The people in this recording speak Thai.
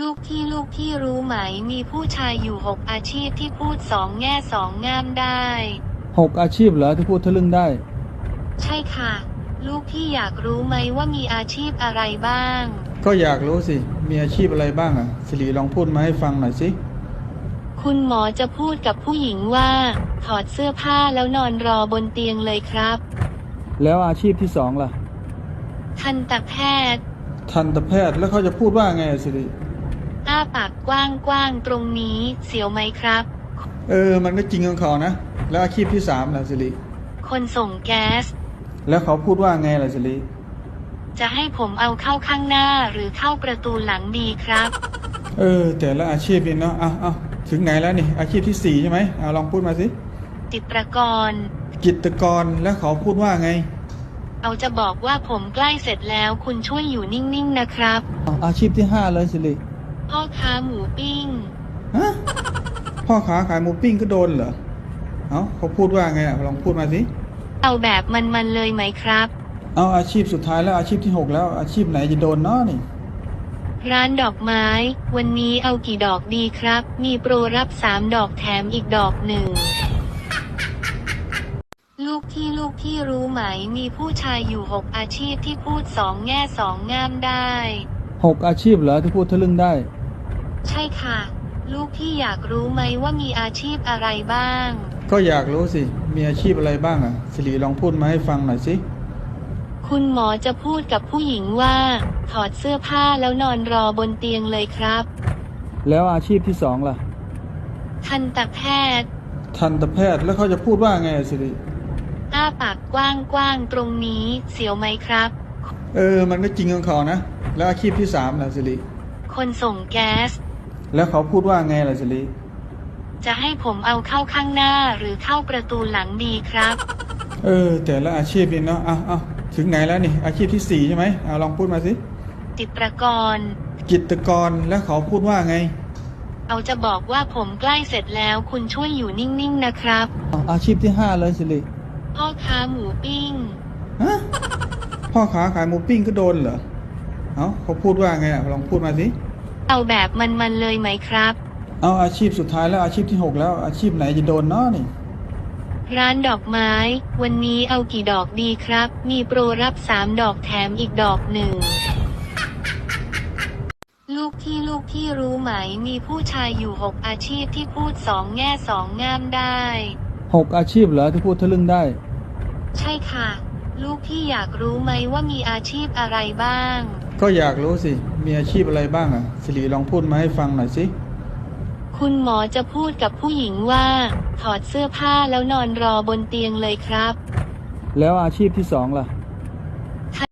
ลูกพี่ลูกพี่รู้ไหมมีผู้ชายอยู่หกอาชีพที่พูดสองแง่สองงามได้ หกอาชีพเหรอที่พูดทะลึ่งได้ ใช่ค่ะ ลูกพี่อยากรู้ไหมว่ามีอาชีพอะไรบ้าง ก็อยากรู้สิ มีอาชีพอะไรบ้างอะ สิริลองพูดมาให้ฟังหน่อยสิ คุณหมอจะพูดกับผู้หญิงว่า ถอดเสื้อผ้าแล้วนอนรอบนเตียงเลยครับ แล้วอาชีพที่สองล่ะ ทันตแพทย์ ทันตแพทย์แล้วเขาจะพูดว่าไงอะสิริ อ้าปากกว้างๆตรงนี้เสียวไหมครับ เออ มันก็จริงของเขานะ แล้วอาชีพที่สามล่ะสิริคนส่งแก๊ส แล้วเขาพูดว่าไงล่ะสิริจะให้ผมเอาเข้าข้างหน้าหรือเข้าประตูหลังดีครับ เออ แต่ละอาชีพนี่เนาะเอาเอาถึงไหนแล้วนี่อาชีพที่สี่ใช่ไหมเอาลองพูดมาสิจิตรกรกิตกรแล้วเขาพูดว่าไง เอาจะบอกว่าผมใกล้เสร็จแล้วคุณช่วยอยู่นิ่งๆนะครับ อาชีพที่ห้าเลยสิริ พ่อค้าหมูปิ้ง ฮะพ่อค้าขายหมูปิ้งก็โดนเหรอ เอาเขาพูดว่าไงอะลองพูดมาสิ เอาแบบมันๆเลยไหมครับ เอาอาชีพสุดท้ายแล้วอาชีพที่หกแล้วอาชีพไหนจะโดนเนาะนี่ ร้านดอกไม้ วันนี้เอากี่ดอกดีครับ มีโปรรับสามดอกแถมอีกดอกหนึ่ง ลูกพี่ลูกพี่รู้ไหมมีผู้ชายอยู่หกอาชีพที่พูดสองแง่สองงามได้ หกอาชีพเหรอที่พูดทะลึ่งได้ ใช่ค่ะ ลูกพี่อยากรู้ไหมว่ามีอาชีพอะไรบ้าง ก็อยากรู้สิ มีอาชีพอะไรบ้างอะ สิริลองพูดมาให้ฟังหน่อยสิ คุณหมอจะพูดกับผู้หญิงว่า ถอดเสื้อผ้าแล้วนอนรอบนเตียงเลยครับ แล้วอาชีพที่สองล่ะ ทันตแพทย์ ทันตแพทย์แล้วเขาจะพูดว่าไงอะสิริ อ้าปากกว้างๆตรงนี้ เสียวไหมครับ เออ มันก็จริงของเขานะ แล้วอาชีพที่สามล่ะสิริคนส่งแก๊ส แล้วเขาพูดว่าไงล่ะสิริจะให้ผมเอาเข้าข้างหน้าหรือเข้าประตูหลังดีครับ เออ แต่ละอาชีพนี่เนาะเอาเอาถึงไหนแล้วนี่ อาชีพที่สี่ใช่ไหมเอาลองพูดมาสิจิตรกรกิตกรแล้วเขาพูดว่าไง เอาจะบอกว่าผมใกล้เสร็จแล้วคุณช่วยอยู่นิ่งๆนะครับอาชีพที่ห้าเลยสิริพ่อค้าหมูปิ้งฮะพ่อค้าขายหมูปิ้งก็โดนเหรอ เอาเขาพูดว่าไงอะลองพูดมาสิเอาแบบมันๆเลยไหมครับ เอาอาชีพสุดท้ายแล้วอาชีพที่หกแล้วอาชีพไหนจะโดนเนาะนี่ ร้านดอกไม้ วันนี้เอากี่ดอกดีครับ มีโปรรับสามดอกแถมอีกดอกหนึ่ง ลูกพี่ลูกพี่รู้ไหมมีผู้ชายอยู่หกอาชีพที่พูดสองแง่สองงามได้ หกอาชีพเหรอที่พูดทะลึ่งได้ ใช่ค่ะ ลูกพี่อยากรู้ไหมว่ามีอาชีพอะไรบ้าง ก็อยากรู้สิ มีอาชีพอะไรบ้างอะ สิริลองพูดมาให้ฟังหน่อยสิ คุณหมอจะพูดกับผู้หญิงว่า ถอดเสื้อผ้าแล้วนอนรอบนเตียงเลยครับ แล้วอาชีพที่สองล่ะ